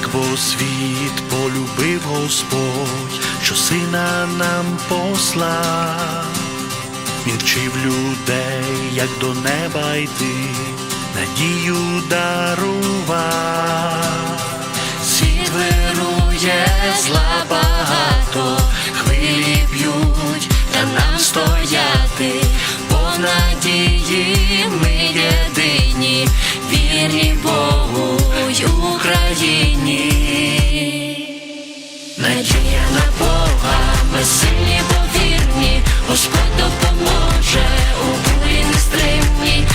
Так бо світ полюбив Господь, що сина нам послав. Він вчив людей, як до неба йти, надію дарував. Світ вирує зла багато, хвилі б'ють, та нам стояти, бо надії ми єдині, вірні Богу Надія на Бога, ми сильні, повірні, Господь допоможе. У бурі нестримній,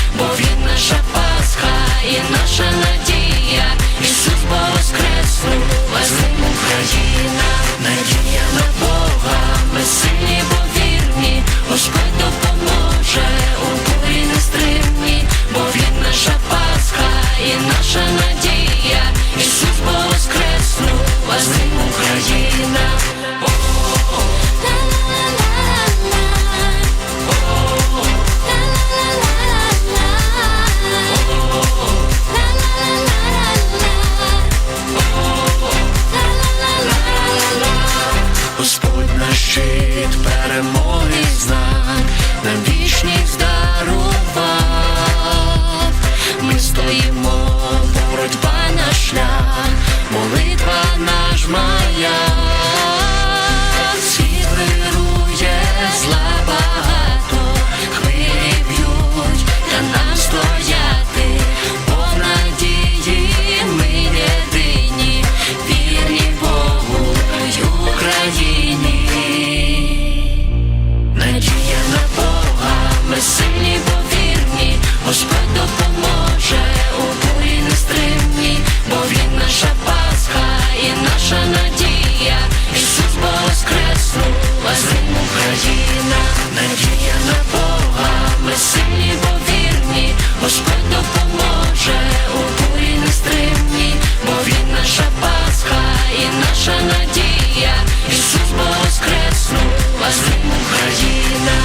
Господь допоможе у бурі нестримній, бо Він наша Пасха і наша надія. Ісус бо воскреснув, а ним Україна.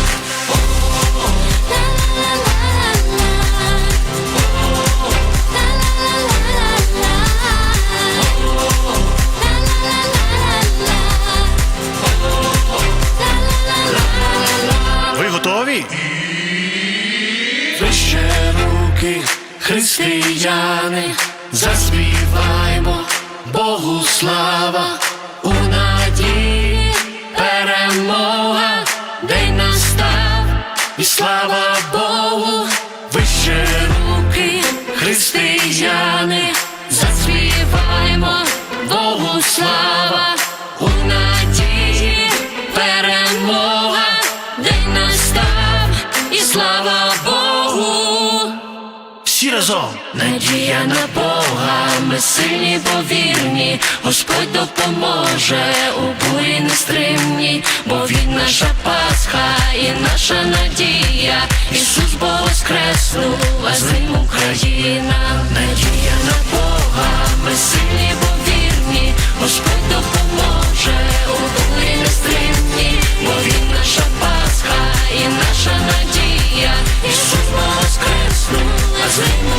Ви готові? Християни, заспіваймо Богу слава. У надії перемога, день настав, і слава Богу, вище руки, християни, заспіваймо Богу слава. У надії перемога, день настав, і слава Богу. Разом. Надія на Бога, ми сильні, повірні, Господь допоможе у бурі нестримній, бо Він наша Пасха і наша надія. Ісус бо воскреснув, а з ним Sing